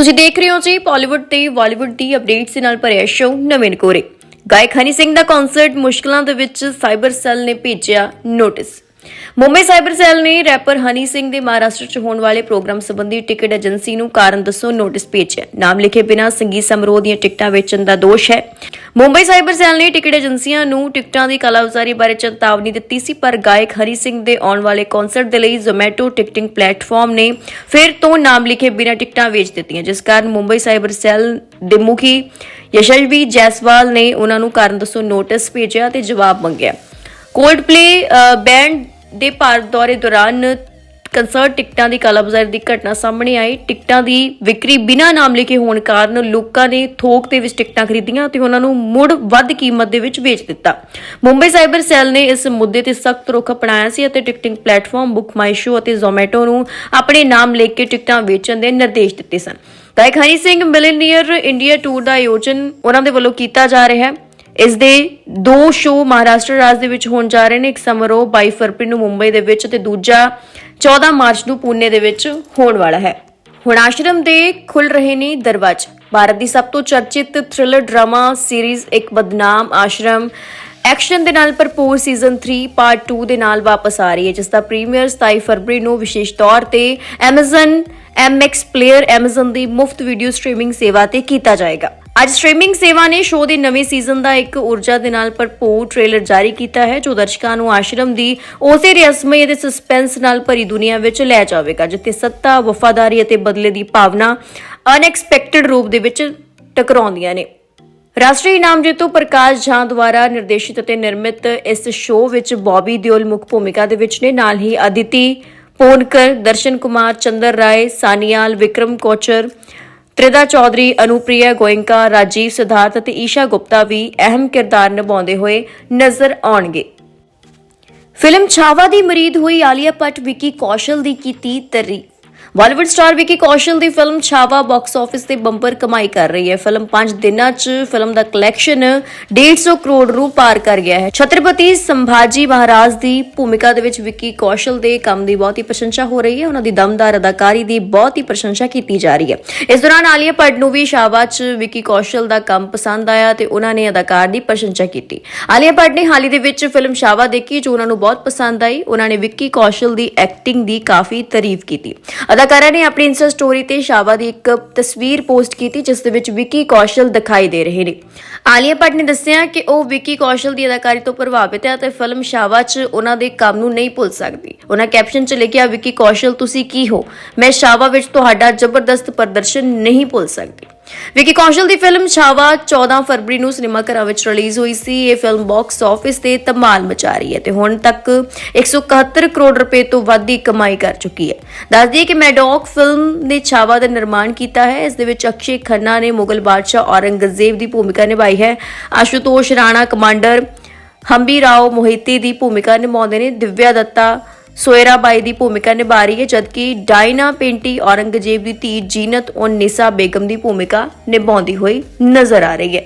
ਤੁਸੀਂ ਦੇਖ ਰਹੇ ਹੋ ਜੀ ਬਾਲੀਵੁੱਡ ਤੇ ਬਾਲੀਵੁੱਡ ਦੀ ਅਪਡੇਟਸ ਦੇ ਨਾਲ ਭਰਿਆ ਸ਼ੋਅ ਨਵੀਨ ਕੋਰੇ ਗਾਇਕ ਹਨੀ ਸਿੰਘ ਦਾ ਕਨਸਰਟ ਮੁਸ਼ਕਲਾਂ ਦੇ ਵਿੱਚ ਸਾਈਬਰ ਸੈੱਲ ਨੇ ਭੇਜਿਆ ਨੋਟਿਸ ਮੁੰਬਈ ਸਾਈਬਰ ਸੈੱਲ ਨੇ ਰੈਪਰ ਹਨੀ ਸਿੰਘ ਦੇ ਮਹਾਰਾਸ਼ਟਰ 'ਚ ਹੋਣ ਵਾਲੇ ਪ੍ਰੋਗਰਾਮ ਸੰਬੰਧੀ ਟਿਕਟ ਏਜੰਸੀ ਨੂੰ ਕਾਰਨ ਦੱਸੋ ਨੋਟਿਸ ਭੇਜਿਆ ਨਾਮ ਲਿਖੇ ਬਿਨਾਂ ਸੰਗੀਤ ਸਮਾਰੋਹ ਦੀਆਂ ਟਿਕਟਾਂ ਵੇਚਣ ਦਾ ਦੋਸ਼ ਹੈ। ਮੁੰਬਈ ਸਾਈਬਰ ਸੈੱਲ ਨੇ ਟਿਕਟ ਏਜੰਸੀਆਂ ਨੂੰ ਟਿਕਟਾਂ ਦੀ ਕਾਲਾਬਾਜ਼ਾਰੀ ਬਾਰੇ ਚੇਤਾਵਨੀ ਦਿੱਤੀ ਸੀ, ਪਰ ਗਾਇਕ ਹਰੀ ਸਿੰਘ ਦੇ ਆਉਣ ਵਾਲੇ ਕਨਸਰਟ ਦੇ ਲਈ ਜ਼ੋਮੈਟੋ ਟਿਕਟਿੰਗ ਪਲੇਟਫਾਰਮ ਨੇ ਫਿਰ ਤੋਂ ਨਾਮ ਲਿਖੇ ਬਿਨਾਂ ਟਿਕਟਾਂ ਵੇਚ ਦਿੱਤੀਆਂ, ਜਿਸ ਕਾਰਨ ਮੁੰਬਈ ਸਾਈਬਰ ਸੈੱਲ ਦੇ ਮੁਖੀ ਯਸ਼ਲਵੀ ਜੈਸਵਾਲ ਨੇ ਉਹਨਾਂ ਨੂੰ ਕਾਰਨ ਦੱਸੋ ਨੋਟਿਸ ਭੇਜਿਆ ਤੇ ਜਵਾਬ ਮੰਗਿਆ। ਕੋਲਡਪਲੇ ਬੈਂਡ ਦੇ ਭਾਰਤ ਦੌਰੇ ਦੌਰਾਨ ਕੰਸਰਟ ਟਿਕਟਾਂ ਦੀ ਕਾਲਾਬਾਜ਼ਾਰੀ ਦੀ ਘਟਨਾ ਸਾਹਮਣੇ ਆਈ। ਟਿਕਟਾਂ ਦੀ ਵਿਕਰੀ ਬਿਨਾਂ ਨਾਮ ਲਿਖੇ ਹੋਣ ਕਾਰਨ ਲੋਕਾਂ ਨੇ ਥੋਕ ਦੇ ਵਿੱਚ ਟਿਕਟਾਂ ਖਰੀਦੀਆਂ ਤੇ ਉਹਨਾਂ ਨੂੰ ਮੁੜ ਵੱਧ ਕੀਮਤ ਦੇ ਵਿੱਚ ਵੇਚ ਦਿੱਤਾ। ਮੁੰਬਈ ਸਾਈਬਰ ਸੈੱਲ ਨੇ ਇਸ ਮੁੱਦੇ ਤੇ ਸਖਤ ਰੁਖ ਅਪਣਾਇਆ ਸੀ ਅਤੇ ਟਿਕਟਿੰਗ ਪਲੇਟਫਾਰਮ ਬੁੱਕ ਮਾਈ ਸ਼ੋ ਅਤੇ ਜ਼ੋਮੈਟੋ ਨੂੰ ਆਪਣੇ ਨਾਮ ਲਿਖ ਕੇ ਟਿਕਟਾਂ ਵੇਚਣ ਦੇ ਨਿਰਦੇਸ਼ ਦਿੱਤੇ ਸਨ। ਗਾਇਕ Honey Singh millionaire India tour ਦਾ ਆਯੋਜਨ ਉਹਨਾਂ ਦੇ ਵੱਲੋਂ ਕੀਤਾ ਜਾ ਰਿਹਾ ਹੈ। ਇਸ ਦੇ ਦੋ ਸ਼ੋਅ ਮਹਾਰਾਸ਼ਟਰ ਰਾਜ ਦੇ ਵਿੱਚ ਹੋਣ ਜਾ ਰਹੇ ਨੇ, ਇੱਕ ਸਮਾਰੋਹ 22 ਫਰਵਰੀ ਨੂੰ ਮੁੰਬਈ ਦੇ ਵਿੱਚ ਤੇ ਦੂਜਾ 14 ਮਾਰਚ ਨੂੰ ਪੂਨੇ ਦੇ ਵਿੱਚ ਹੋਣ ਵਾਲਾ ਹੈ। ਹੁਣ ਆਸ਼ਰਮ ਦੇ ਖੁੱਲ ਰਹੇ ਨੇ ਦਰਵਾਜ਼ੇ। ਭਾਰਤ ਦੀ ਸਭ ਤੋਂ ਚਰਚਿਤ ਥ੍ਰਿਲਰ ਡਰਾਮਾ ਸੀਰੀਜ਼ ਇੱਕ ਬਦਨਾਮ ਆਸ਼ਰਮ। ਐਕਸ਼ਨ ਦੇ ਨਾਲ ਭਰਪੂਰ ਸੀਜ਼ਨ 3 ਪਾਰਟ 2 ਦੇ ਨਾਲ ਵਾਪਸ ਆ ਰਹੀ ਹੈ, ਜਿਸ ਦਾ ਪ੍ਰੀਮੀਅਰ 27 ਫਰਵਰੀ ਨੂੰ ਵਿਸ਼ੇਸ਼ ਤੌਰ ਤੇ Amazon MX Player Amazon ਦੀ ਮੁਫਤ ਵੀਡੀਓ ਸਟ੍ਰੀਮਿੰਗ ਸੇਵਾ ਤੇ ਕੀਤਾ ਜਾਏਗਾ। ਅੱਜ ਸਟ੍ਰੀਮਿੰਗ ਸੇਵਾ ਨੇ ਸ਼ੋਅ ਦੇ ਨਵੇਂ ਸੀਜ਼ਨ ਦਾ ਇੱਕ ਊਰਜਾ ਦੇ ਨਾਲ ਭਰਪੂਰ ਟ੍ਰੇਲਰ ਜਾਰੀ ਕੀਤਾ ਹੈ, ਜੋ ਦਰਸ਼ਕਾਂ ਨੂੰ ਆਸ਼ਰਮ ਦੀ ਉਸੇ ਰਹੱਸਮਈ ਅਤੇ ਸਸਪੈਂਸ ਨਾਲ ਭਰੀ ਦੁਨੀਆ ਵਿੱਚ ਲੈ ਜਾਵੇਗਾ, ਜਿੱਥੇ ਸੱਤਾ, ਵਫਾਦਾਰੀ ਅਤੇ ਬਦਲੇ ਦੀ ਭਾਵਨਾ ਅਨਐਕਸਪੈਕਟਿਡ ਰੂਪ ਦੇ ਵਿੱਚ ਟਕਰਾਉਂਦੀਆਂ ਨੇ। ਰਾਸ਼ਟਰੀ ਇਨਾਮ ਜੇਤੂ ਪ੍ਰਕਾਸ਼ ਝਾਂ ਦੁਆਰਾ ਨਿਰਦੇਸ਼ਿਤ ਅਤੇ ਨਿਰਮਿਤ ਇਸ ਸ਼ੋਅ ਵਿੱਚ ਬੌਬੀ ਦਿਓਲ ਮੁੱਖ ਭੂਮਿਕਾ ਦੇ ਵਿੱਚ ਨੇ। ਨਾਲ ਹੀ ਅਦਿਤੀ ਪੋਨਕਰ, ਦਰਸ਼ਨ ਕੁਮਾਰ, ਚੰਦਰ ਰਾਏ, ਸਾਨੀਆਲ, ਵਿਕਰਮ ਕੋਚਰ ਤ੍ਰਿਦਾ ਚੌਧਰੀ ਅਨੁਪ੍ਰਿਆ ਗੋਇੰਕਾ, ਰਾਜੀਵ ਸਿਧਾਰਥ ਅਤੇ ਈਸ਼ਾ ਗੁਪਤਾ ਵੀ ਅਹਿਮ ਕਿਰਦਾਰ ਨਿਭਾਉਂਦੇ ਹੋਏ ਨਜ਼ਰ ਆਉਣਗੇ। ਫਿਲਮ ਛਾਵਾ ਦੀ ਮਰੀਦ ਹੋਈ, ਆਲੀਆ ਭੱਟ ਵਿੱਕੀ ਕੌਸ਼ਲ ਦੀ ਕੀਤੀ ਤਾਰੀਫ ਬਾਲੀਵੁੱਡ ਸਟਾਰ ਵਿੱਕੀ ਕੌਸ਼ਲ ਦੀ ਫਿਲਮ ਛਾਵਾ ਬਾਕਸ ਆਫਿਸ ਤੇ ਬੰਪਰ ਕਮਾਈ ਕਰ ਰਹੀ ਹੈ। ਫਿਲਮ 5 ਦਿਨਾਂ 'ਚ ਫਿਲਮ ਦਾ ਕਲੈਕਸ਼ਨ 150 ਕਰੋੜ ਰੂ ਪਾਰ ਕਰ ਗਿਆ ਹੈ। ਛਤਰਪਤੀ ਸੰਭਾਜੀ ਮਹਾਰਾਜ ਦੀ ਭੂਮਿਕਾ ਦੇ ਵਿੱਚ ਵਿੱਕੀ ਕੌਸ਼ਲ ਦੇ ਕੰਮ ਦੀ ਬਹੁਤ ਹੀ ਪ੍ਰਸ਼ੰਸਾ ਹੋ ਰਹੀ ਹੈ। ਉਹਨਾਂ ਦੀ ਦਮਦਾਰ ਅਦਾਕਾਰੀ ਦੀ ਬਹੁਤ ਹੀ ਪ੍ਰਸ਼ੰਸਾ ਕੀਤੀ ਜਾ ਰਹੀ ਹੈ। ਇਸ ਦੌਰਾਨ ਆਲੀਆ ਭੱਟ ਨੂੰ ਵੀ ਛਾਵਾ 'ਚ ਵਿੱਕੀ ਕੌਸ਼ਲ ਦਾ ਕੰਮ ਪਸੰਦ ਆਇਆ ਤੇ ਉਹਨਾਂ ਨੇ ਅਦਾਕਾਰ ਦੀ ਪ੍ਰਸ਼ੰਸਾ ਕੀਤੀ। ਆਲੀਆ ਭੱਟ ਨੇ ਹਾਲ ਹੀ ਦੇ ਵਿੱਚ ਫਿਲਮ ਛਾਵਾ ਦੇਖੀ ਜੋ ਉਹਨਾਂ ਨੂੰ ਬਹੁਤ ਪਸੰਦ ਆਈ। ਉਹਨਾਂ ਨੇ ਵਿੱਕੀ ਕੌਸ਼ਲ ਦੀ ਐਕਟਿੰਗ ਦੀ ਕਾਫੀ ਤਾਰੀਫ ਕੀਤੀ। ਅਦਾਕਾਰਾ ਨੇ ਆਪਣੀ ਇੰਸਟਾ ਸਟੋਰੀ ਤੇ ਸ਼ਾਵਾ ਦੀ ਇੱਕ ਤਸਵੀਰ ਪੋਸਟ ਕੀਤੀ, ਜਿਸ ਦੇ ਵਿੱਚ ਵਿੱਕੀ ਕੌਸ਼ਲ ਦਿਖਾਈ ਦੇ ਰਹੇ ਨੇ। ਆਲੀਆ ਭੱਟ ਨੇ ਦੱਸਿਆ ਕਿ ਉਹ ਵਿੱਕੀ ਕੌਸ਼ਲ ਦੀ ਅਦਾਕਾਰੀ ਤੋਂ ਪ੍ਰਭਾਵਿਤ ਹੈ ਅਤੇ ਫਿਲਮ ਸ਼ਾਵਾ 'ਚ ਉਹਨਾਂ ਦੇ ਕੰਮ ਨੂੰ ਨਹੀਂ ਭੁੱਲ ਸਕਦੀ। ਉਹਨਾਂ ਕੈਪਸ਼ਨ 'ਚ ਲਿਖਿਆ, ਵਿੱਕੀ ਕੌਸ਼ਲ, ਤੁਸੀਂ ਕੀ ਹੋ? ਮੈਂ ਸ਼ਾਵਾ ਵਿੱਚ ਤੁਹਾਡਾ ਜ਼ਬਰਦਸਤ ਪ੍ਰਦਰਸ਼ਨ ਨਹੀਂ ਭੁੱਲ ਸਕਦੀ। ਵਿਕੀ ਕੌਸ਼ਲ ਦੀ ਫਿਲਮ ਛਾਵਾ 14 ਫਰਵਰੀ ਨੂੰ ਸਿਨੇਮਾ ਘਰਾਂ ਵਿੱਚ ਰਿਲੀਜ਼ ਹੋਈ ਸੀ। ਇਹ ਫਿਲਮ ਬਾਕਸ ਆਫਿਸ ਤੇ ਧਮਾਲ ਮਚਾ ਰਹੀ ਹੈ ਤੇ ਹੁਣ ਤੱਕ 171 ਕਰੋੜ ਰੁਪਏ ਤੋਂ ਵੱਧ ਦੀ ਕਮਾਈ ਕਰ ਚੁੱਕੀ ਹੈ। ਦੱਸ ਦਈਏ ਕਿ ਮੈਡੌਕ ਫਿਲਮ ਨੇ ਛਾਵਾ ਦਾ ਨਿਰਮਾਣ ਕੀਤਾ ਹੈ। ਇਸ ਦੇ ਵਿੱਚ ਅਕਸ਼ੇ ਖੰਨਾ ਨੇ ਮੁਗਲ ਬਾਦਸ਼ਾਹ ਔਰੰਗਜ਼ੇਬ ਦੀ ਭੂਮਿਕਾ ਨਿਭਾਈ ਹੈ। ਆਸ਼ੂਤੋਸ਼ ਰਾਣਾ ਕਮਾਂਡਰ ਹੰਬੀ ਰਾਓ ਮੋਹਿਤੀ ਦੀ ਭੂਮਿਕਾ ਨਿਭਾਉਂਦੇ ਨੇ। ਦਿਵਿਆ ਦੱਤਾ ਸੋਇਰਾ ਬਾਈ ਦੀ ਭੂਮਿਕਾ ਨਿਭਾ ਰਹੀ ਹੈ, ਜਦਕਿ ਡਾਇਨਾ ਪੇਂਟੀ ਔਰੰਗਜ਼ੇਬ ਦੀ ਧੀ ਜੀਨਤ ਔਰ ਨਿਸਾ ਬੇਗਮ ਦੀ ਭੂਮਿਕਾ ਨਿਭਾਉਂਦੀ ਹੋਈ ਨਜ਼ਰ ਆ ਰਹੀ ਹੈ।